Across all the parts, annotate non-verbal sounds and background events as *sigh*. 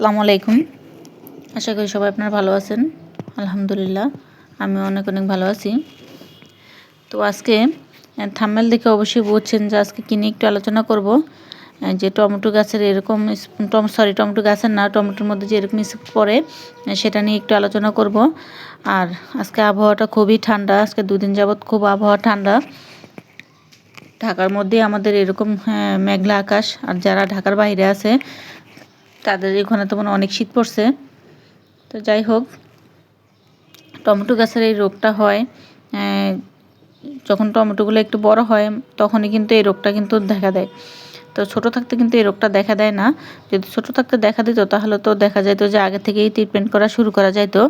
আসসালামু আলাইকুম। আশা করি সবাই আপনারা ভালো আছেন। আলহামদুলিল্লাহ, আমি অনেক অনেক ভালো আছি। তো আজকে থাম্মেল দেখে অবশ্যই বুঝছেন যে আজকে কিনে একটু আলোচনা করব। যে টমেটো গাছের এরকম টম, সরি, টমেটো গাছের না, টমেটোর মধ্যে যে এরকম স্পট পড়ে সেটা নিয়ে একটু আলোচনা করব। আর আজকে আবহাওয়াটা খুবই ঠান্ডা, আজকে দুদিন যাবৎ খুব আবহাওয়া ঠান্ডা। ঢাকার মধ্যে আমাদের এরকম মেঘলা আকাশ। আর যারা ঢাকার বাইরে আছে তাদের এখানে তো মানে অনেক শীত পড়ছে। তো যাই হোক, টমেটো গাছের এই রোগটা হয় যখন টমেটোগুলো একটু বড় হয়, তখনই কিন্তু এই রোগটা কিন্তু দেখা দেয়। তো ছোট থাকতে কিন্তু এই রোগটা দেখা দেয় না। যদি ছোট থাকতে দেখা দিত, তাহলে তো দেখা যেত যে আগে থেকেই ট্রিটমেন্ট করা শুরু করা যাইতো,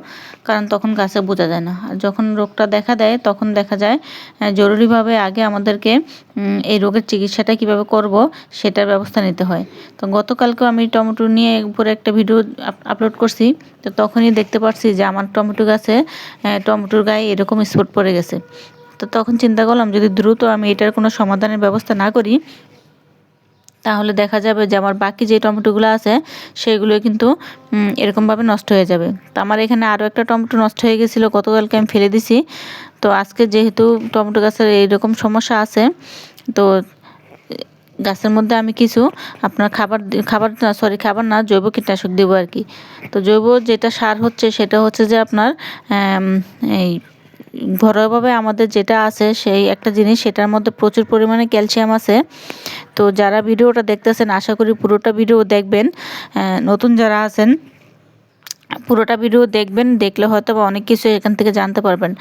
কারণ তখন গাছে বোঝা যায় না। আর যখন রোগটা দেখা দেয়, তখন দেখা যায় জরুরিভাবে আগে আমাদেরকে এই রোগের চিকিৎসাটা কীভাবে করব, সেটার ব্যবস্থা নিতে হয়। তো গতকালকেও আমি টমেটো নিয়ে উপরে একটা ভিডিও আপলোড করছি, তো তখনই দেখতে পাচ্ছি যে আমার টমেটো গাছে টমেটোর গায়ে এরকম স্পট পড়ে গেছে। তো তখন চিন্তা করলাম, যদি দ্রুত আমি এটার কোনো সমাধানের ব্যবস্থা না করি তাহলে দেখা যাবে যে আমার বাকি যে টমেটোগুলো আছে, সেগুলো কিন্তু এরকমভাবে নষ্ট হয়ে যাবে। তো আমার এখানে আরও একটা টমেটো নষ্ট হয়ে গেছিল, গতকালকে আমি ফেলে দিছি। তো আজকে যেহেতু টমেটো গাছের এইরকম সমস্যা আছে, তো গাছের মধ্যে আমি কিছু আপনার খাবার খাবার না সরি খাবার না, জৈব কীটনাশক দেবো আর কি। তো জৈব যেটা সার হচ্ছে, সেটা হচ্ছে যে আপনার এই ঘরোয়াভাবে আমাদের যেটা আছে, সেই একটা জিনিস, সেটার মধ্যে প্রচুর পরিমাণে ক্যালসিয়াম আছে। তো যারা ভিডিওটা দেখতেছেন, আশা করি পুরোটা ভিডিও দেখবেন। নতুন যারা আছেন, পুরোটা ভিডিও দেখবেন, দেখলে হয়তো বা অনেক কিছু এখান থেকে জানতে পারবেন।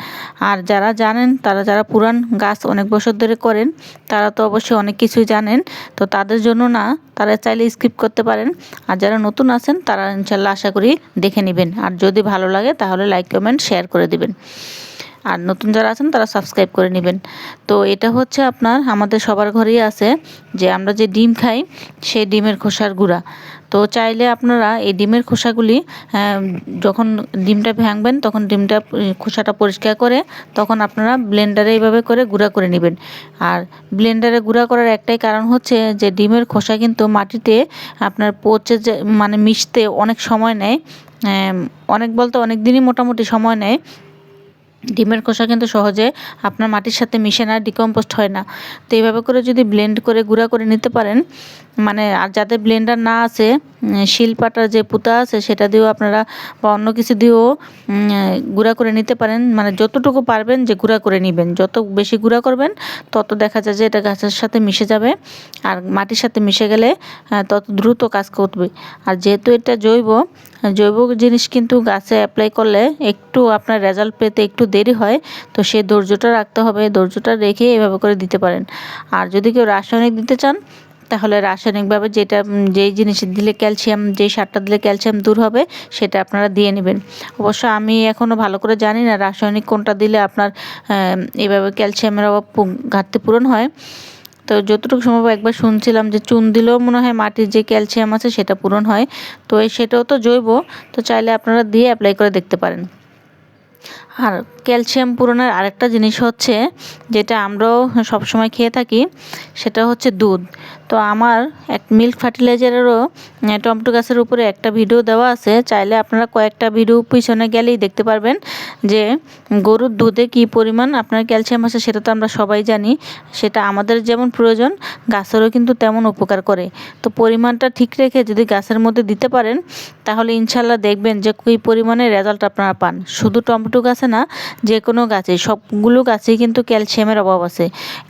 আর যারা জানেন, তারা যারা পুরান গাছ অনেক বছর ধরে করেন, তারা তো অবশ্যই অনেক কিছুই জানেন। তো তাদের জন্য না, তারা চাইলে স্কিপ করতে পারেন। আর যারা নতুন আছেন, তারা ইনশাল্লাহ আশা করি দেখে নেবেন। আর যদি ভালো লাগে, তাহলে লাইক, কমেন্ট, শেয়ার করে দিবেন। আর নতুন যারা আছেন, তারা সাবস্ক্রাইব করে নেবেন। তো এটা হচ্ছে আপনার, আমাদের সবার ঘরেই আছে যে আমরা যে ডিম খাই, সেই ডিমের খোসার গুঁড়া। তো চাইলে আপনারা এই ডিমের খোসাগুলি যখন ডিমটা ভাঙবেন, তখন ডিমটা, খোসাটা পরিষ্কার করে, তখন আপনারা ব্লেন্ডারে এইভাবে করে গুঁড়া করে নেবেন। আর ব্লেন্ডারে গুঁড়া করার একটাই কারণ হচ্ছে যে ডিমের খোসা কিন্তু মাটিতে আপনার পচে যে মানে মিশতে অনেক সময় নেয়। অনেক বলতে অনেক দিনই মোটামুটি সময় নেয়। ডিমের খোসা কিন্তু সহজে আপনার মাটির সাথে মিশে না ডিকম্পোস্ট হয় না। তো এইভাবে করে যদি ব্লেন্ড করে গুঁড়া করে নিতে পারেন মানে আর যাদের ব্লেন্ডার না আছে শিলপাটার যে পুতা আছে, সেটা দিয়েও আপনারা বা অন্য কিছু দিয়েও গুঁড়া করে নিতে পারেন। মানে যতটুকু পারবেন যে গুঁড়া করে নেবেন। যত বেশি গুঁড়া করবেন, তত দেখা যায় যে এটা গাছের সাথে মিশে যাবে। আর মাটির সাথে মিশে গেলে তত দ্রুত কাজ করবে। আর যেহেতু এটা জৈব জৈব জিনিস কিন্তু গাছে অ্যাপ্লাই করলে একটু আপনার রেজাল্ট পেতে একটু দেরি হয়, তো সে ধৈর্যটা রাখতে হবে, ধৈর্যটা রেখে এভাবে করে দিতে পারেন। আর যদি কেউ রাসায়নিক দিতে চান, তাহলে রাসায়নিকভাবে যেটা যেই জিনিস দিলে ক্যালসিয়াম, যেই সারটা দিলে ক্যালসিয়াম দূর হবে, সেটা আপনারা দিয়ে নেবেন। অবশ্য আমি এখনও ভালো করে জানি না রাসায়নিক কোনটা দিলে আপনার এভাবে ক্যালসিয়ামের অভাব ঘাটতি পূরণ হয়। তো যতটুকু সম্ভব একবার শুনছিলাম যে চুন দিলেও মনে হয় মাটির যে ক্যালসিয়াম আছে সেটা পূরণ হয়। তো সেটাও তো জৈব, তো চাইলে আপনারা দিয়ে অ্যাপ্লাই করে দেখতে পারেন। আর ক্যালসিয়াম পূরণের আরেকটা জিনিস হচ্ছে যেটা আমরাও সবসময় খেয়ে থাকি, সেটা হচ্ছে দুধ। তো আমার এক মিল্ক ফার্টিলাইজারেরও টমেটো গাছের উপরে একটা ভিডিও দেওয়া আছে, চাইলে আপনারা কয়েকটা ভিডিও পিছনে গেলেই দেখতে পারবেন যে গরুর দুধে কী পরিমাণ আপনার ক্যালসিয়াম আছে, সেটা তো আমরা সবাই জানি। সেটা আমাদের যেমন প্রয়োজন, গাছেরও কিন্তু তেমন উপকার করে। তো পরিমাণটা ঠিক রেখে যদি গাছের মধ্যে দিতে পারেন, তাহলে ইনশাল্লাহ দেখবেন যে কী পরিমাণে রেজাল্ট আপনারা পান। শুধু টমেটো গাছে না যে কোনো গাছে, সবগুলো গাছেই কিন্তু ক্যালসিয়ামের অভাব আছে।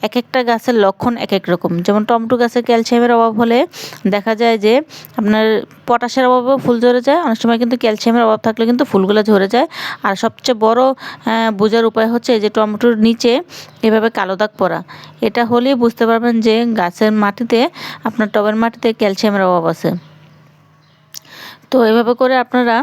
এক একটা গাছের লক্ষণ এক এক রকম। যেমন টমেটো গাছে ক্যালসিয়ামের অভাব হলে দেখা যায় যে আপনার পটাশের অভাবেও ফুল ঝরে যায়। অনেক সময় কিন্তু ক্যালসিয়ামের অভাব থাকলে কিন্তু ফুলগুলো ঝরে যায়। আর সবচেয়ে বড় বোঝার উপায় হচ্ছে যে টমেটোর নিচে এভাবে কালো দাগ পড়া। এটা হলেই বুঝতে পারবেন যে গাছের মাটিতে, আপনার টবের মাটিতে ক্যালসিয়ামের অভাব আছে। তো এভাবে করে আপনারা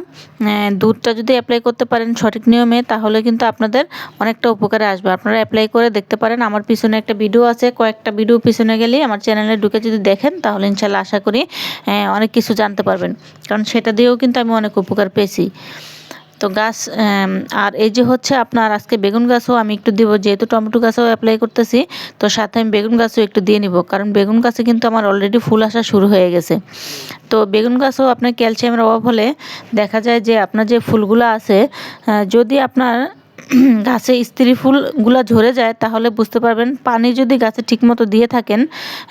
দুধটা যদি অ্যাপ্লাই করতে পারেন সঠিক নিয়মে, তাহলে কিন্তু আপনাদের অনেকটা উপকারে আসবে। আপনারা অ্যাপ্লাই করে দেখতে পারেন। আমার পিছনে একটা ভিডিও আছে, কয়েকটা ভিডিও পিছনে গেলেই আমার চ্যানেলে ঢুকে যদি দেখেন, তাহলে ইনশাল্লাহ আশা করি অনেক কিছু জানতে পারবেন। কারণ সেটা দিয়েও কিন্তু আমি অনেক উপকার পেয়েছি। তো গাছ আর এই যে হচ্ছে আপনার আজকে বেগুন গাছও আমি একটু দিব যেহেতু টমেটো গাছও অ্যাপ্লাই করতেছি তো সাথে আমি বেগুন গাছও একটু দিয়ে নিব কারণ বেগুন গাছে কিন্তু আমার অলরেডি ফুল আসা শুরু হয়ে গেছে। তো বেগুন গাছও আপনার ক্যালসিয়ামের অভাব হলে দেখা যায় যে আপনার যে ফুলগুলো আছে যদি আপনার *clears throat* গাছে স্ত্রী ফুলগুলো ঝরে যায় তাহলে বুঝতে পারবেন পানি যদি গাছে ঠিকমতো দিয়ে থাকেন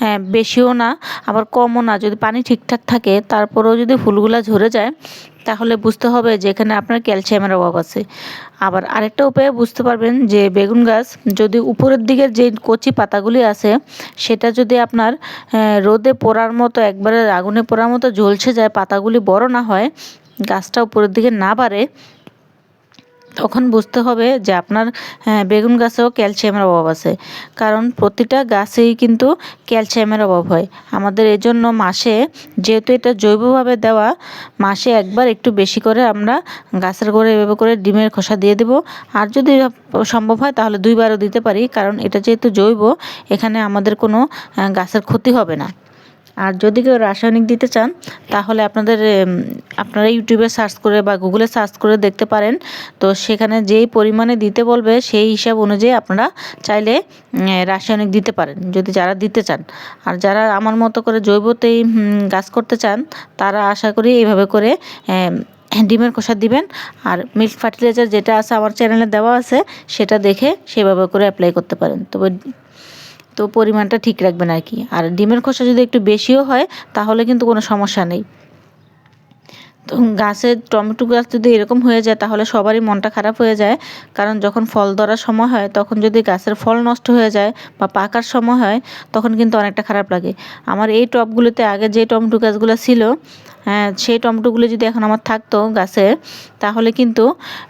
হ্যাঁ, বেশিও না আবার কমও না যদি পানি ঠিকঠাক থাকে তারপরেও যদি ফুলগুলো ঝরে যায় তাহলে বুঝতে হবে যে এখানে আপনার ক্যালসিয়ামের অভাব আছে। আবার আরেকটা উপায়ে বুঝতে পারবেন যে বেগুন গাছ যদি উপরের দিকের যে কচি পাতাগুলি আছে, সেটা যদি আপনার রোদে পোড়ার মতো, একবারে আগুনে পোড়ার মতো ঝলছে যায়, পাতাগুলি বড় না হয়, গাছটা উপরের দিকে না বাড়ে তখন বুঝতে হবে যে আপনার হ্যাঁ, বেগুন গাছেও ক্যালসিয়ামের অভাব আছে। কারণ প্রতিটা গাছেই কিন্তু ক্যালসিয়ামের অভাব হয়। আমাদের এই জন্য মাসে যেহেতু এটা জৈবভাবে দেওয়া মাসে একবার একটু বেশি করে আমরা গাছের গোড়ে এভাবে করে ডিমের খোসা দিয়ে দেব। আর যদি সম্ভব হয় তাহলে দুইবারও দিতে পারি। কারণ এটা যেহেতু জৈব এখানে আমাদের কোনো গাছের ক্ষতি হবে না। আর যদি কেউ রাসায়নিক দিতে চান, তাহলে আপনাদের আপনারা ইউটিউবে সার্চ করে বা গুগলে সার্চ করে দেখতে পারেন। তো সেখানে যেই পরিমাণে দিতে বলবে, সেই হিসাব অনুযায়ী আপনারা চাইলে রাসায়নিক দিতে পারেন, যদি যারা দিতে চান। আর যারা আমার মতো করে জৈবতেই গাছ করতে চান, তারা আশা করি এইভাবে করে ডিমের খোসা দিবেন। আর মিল্ক ফার্টিলাইজার যেটা আছে আমার চ্যানেলে দেওয়া আছে, সেটা দেখে সেভাবে করে অ্যাপ্লাই করতে পারেন। তবে তো পরিমাণটা ঠিক রাখবেন আর কি। আর ডিমের খোসা যদি একটু বেশিও হয়, তাহলে কিন্তু কোনো সমস্যা নেই। তো গাছের টমেটো গাছ যদি এরকম হয়ে যায়, তাহলে সবারই মনটা খারাপ হয়ে যায়। কারণ যখন ফল ধরার সময় হয়, তখন যদি গাছের ফল নষ্ট হয়ে যায় বা পাকার সময় হয়, তখন কিন্তু অনেকটা খারাপ লাগে। আমার এই টবগুলোতে আগে যে টমেটো গাছগুলো ছিল সেই টমেটোগুলো যদি এখন আমার থাকতো গাছে তাহলে কিন্তু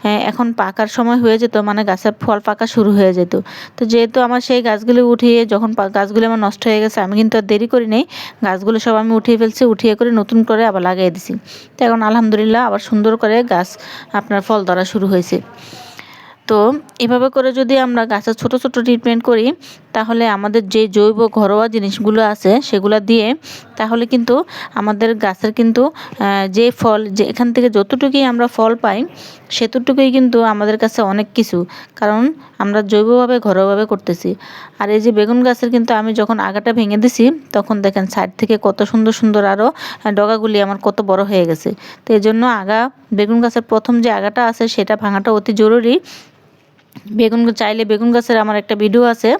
হ্যাঁ, এখন পাকার সময় হয়ে যেত মানে গাছের ফল পাকা শুরু হয়ে যেত। তো যেহেতু আমার সেই গাছগুলো উঠিয়ে যখন গাছগুলো আমার নষ্ট হয়ে গেছে আমি কিন্তু আর দেরি করি নেই গাছগুলো সব আমি উঠিয়ে ফেলছি উঠিয়ে করে নতুন করে আবার লাগিয়ে দিছি। তো এখন আলহামদুলিল্লাহ আবার সুন্দর করে গাছ আপনার ফল ধরা শুরু হয়েছে। তো এভাবে করে যদি আমরা গাছের ছোট ছোট ট্রিটমেন্ট করি তাহলে আমাদের যে জৈব ঘরোয়া জিনিসগুলো আছে সেগুলো দিয়ে তাহলে কিন্তু আমাদের গাছের কিন্তু যে ফল, যে এখান থেকে যতটুকুই আমরা ফল পাই, সেতটুকুই কিন্তু আমাদের কাছে অনেক কিছু। কারণ আমরা জৈবভাবে, ঘরোয়াভাবে করতেছি। আর এই যে বেগুন গাছের কিন্তু আমি যখন আগাটা ভেঙে দিছি, তখন দেখেন সাইড থেকে কত সুন্দর সুন্দর আরও ডগাগুলি আমার কত বড় হয়ে গেছে। তো এই জন্য আগা, বেগুন গাছের প্রথম যে আগাটা আছে, সেটা ভাঙাটা অতি জরুরি। বেগুন চাইলে বেগুন গাছের আমার একটা ভিডিও আছে।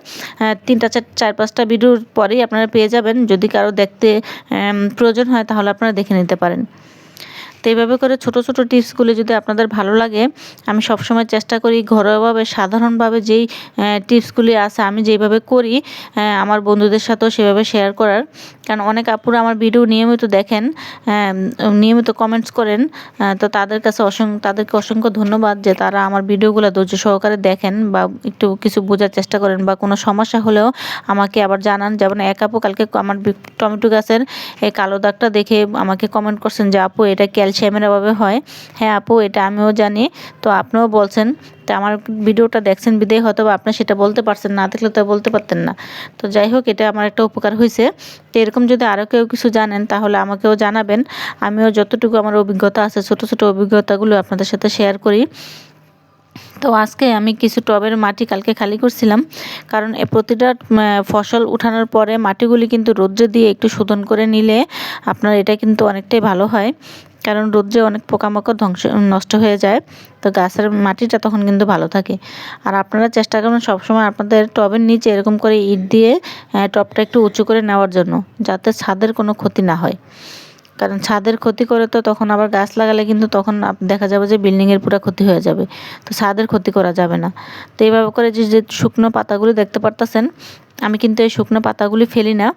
তিনটা চার চার পাঁচটা ভিডিওর পরেই আপনারা পেয়ে যাবেন। যদি কারও দেখতে প্রয়োজন হয় তাহলে আপনারা দেখে নিতে পারেন। তো এইভাবে করে ছোট ছোট টিপসগুলি যদি আপনাদের ভালো লাগে, আমি সবসময় চেষ্টা করি ঘরোয়াভাবে, সাধারণভাবে যেই টিপসগুলি আছে, আমি যেইভাবে করি আমার বন্ধুদের সাথেও সেভাবে শেয়ার করার। কারণ অনেক আপুরা আমার ভিডিও নিয়মিত দেখেন নিয়মিত কমেন্টস করেন তো তাদের কাছে অসংখ্য তাদেরকে অসংখ্য ধন্যবাদ যে তারা আমার ভিডিওগুলো ধৈর্য সহকারে দেখেন বা একটু কিছু বোঝার চেষ্টা করেন বা কোনো সমস্যা হলেও আমাকে আবার জানান। যেমন এক আপু কালকে আমার টমেটো গাছের এই কালো দাগটা দেখে আমাকে কমেন্ট করছেন যে, আপু, এটা ক্যালসিয়ামের অভাবে হয়? হ্যাঁ আপু, এটা আমিও জানি। তো আপনিও বলছেন তো আমার ভিডিওটা দেখছেন, বিদেয় হয়তো বা আপনি সেটা বলতে পারছেন, না দেখলে তো বলতে পারতেন না। তো যাই হোক, এটা আমার একটা উপকার হয়েছে তো এরকম যদি আরও কেউ কিছু জানেন, তাহলে আমাকেও জানাবেন। আমিও যতটুকু আমার অভিজ্ঞতা আছে, ছোট ছোট অভিজ্ঞতাগুলো আপনাদের সাথে শেয়ার করি। তো আজকে আমি কিছু টবের মাটি কালকে খালি করছিলাম, কারণ প্রতিটা ফসল উঠানোর পরে মাটিগুলি কিন্তু রৌদ্রে দিয়ে একটু শোধন করে নিলে আপনার এটা কিন্তু অনেকটাই ভালো হয়, কারণ রৌদ্রে অনেক পোকামাকড় ধ্বংস, নষ্ট হয়ে যায়, তো গাছের মাটিটা তখন কিন্তু ভালো থাকে। আর আপনারা চেষ্টা করবেন সবসময় আপনাদের টবের নিচে এরকম করে ইট দিয়ে টবটা একটু উঁচু করে নেওয়ার জন্য, যাতে ছাদের কোনো ক্ষতি না হয়। কারণ ছাদের ক্ষতি করে তো তখন আবার গাছ লাগালে কিন্তু তখন দেখা যাবে যে বিল্ডিংয়ের পুরো ক্ষতি হয়ে যাবে। তো ছাদের ক্ষতি করা যাবে না। তো এইভাবে করে যে যে শুকনো পাতাগুলি দেখতে পারতেছেন, আমি কিন্তু এই শুকনো পাতাগুলি ফেলি না।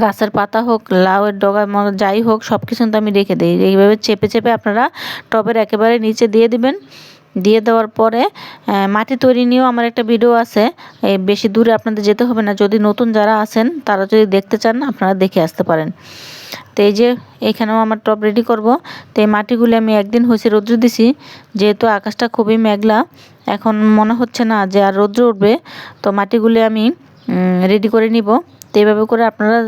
গাছের পাতা হোক, লাউয়ের ডগা ম- যাই হোক সব কিছু কিন্তু আমি রেখে দিই। এইভাবে চেপে চেপে আপনারা টবের একেবারে নিচে দিয়ে দিবেন। দিয়ে দেওয়ার পরে মাটি তৈরি নিয়েও আমার একটা ভিডিও আছে। এই বেশি দূরে আপনাদের যেতে হবে না। যদি নতুন যারা আছেন, তারা যদি দেখতে চান, আপনারা দেখে আসতে পারেন। তো এই যে এখানেও আমার টপ রেডি করব। তো এই মাটিগুলি আমি একদিন হয়েছে রৌদ্র দিছি, যেহেতু আকাশটা খুবই মেঘলা, এখন মনে হচ্ছে না যে আর রৌদ্র উঠবে। তো মাটিগুলি আমি রেডি করে নিব। তো এইভাবে করে আপনারা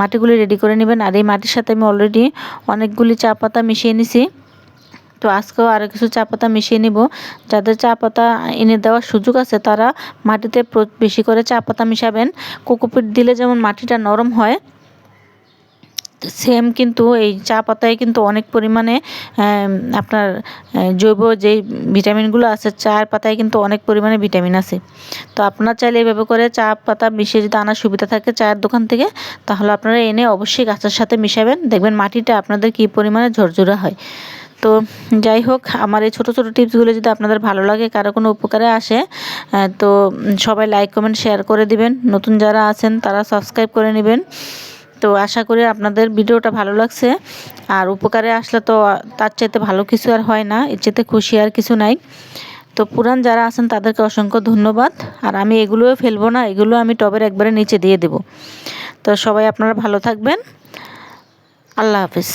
মাটিগুলি রেডি করে নেবেন। আর এই মাটির সাথে আমি অলরেডি অনেকগুলি চা পাতা মিশিয়ে নিছি। তো আজকেও আরও কিছু চা পাতা মিশিয়ে নিব। যাদের চা পাতা এনে দেওয়ার সুযোগ আছে, তারা মাটিতে বেশি করে চা পাতা মিশাবেন। কোকোপিট দিলে যেমন মাটিটা নরম হয় সেম কিন্তু এই চা পাতায় কিন্তু অনেক পরিমাণে আপনার জৈব যেই ভিটামিনগুলো আছে চায়ের পাতায় কিন্তু অনেক পরিমাণে ভিটামিন আছে। তো আপনার চাইলে এভাবে করে চা পাতা মিশিয়ে যদি আনার সুবিধা থাকে চায়ের দোকান থেকে, তাহলে আপনারা এনে অবশ্যই গাছের সাথে মিশাবেন। দেখবেন মাটিটা আপনাদের কী পরিমাণে ঝরঝরা হয়। তো যাই হোক, আমার এই ছোটো ছোটো টিপসগুলো যদি আপনাদের ভালো লাগে, কারও কোনো উপকারে আসে তো সবাই লাইক কমেন্ট শেয়ার করে দিবেন। নতুন যারা আছেন, তারা সাবস্ক্রাইব করে নেবেন। তো আশা করি আপনাদের ভিডিওটা ভালো লাগছে। আর উপকারে আসলে তো তার চাইতে ভালো কিছু আর হয় না, এর চাইতে খুশি আর কিছু নাই। তো পুরান যারা আছেন তাদেরকে অসংখ্য ধন্যবাদ। আর আমি এগুলোও ফেলব না, এগুলো আমি টবের একবারে নিচে দিয়ে দেব। তো সবাই আপনারা ভালো থাকবেন। আল্লাহ হাফিজ।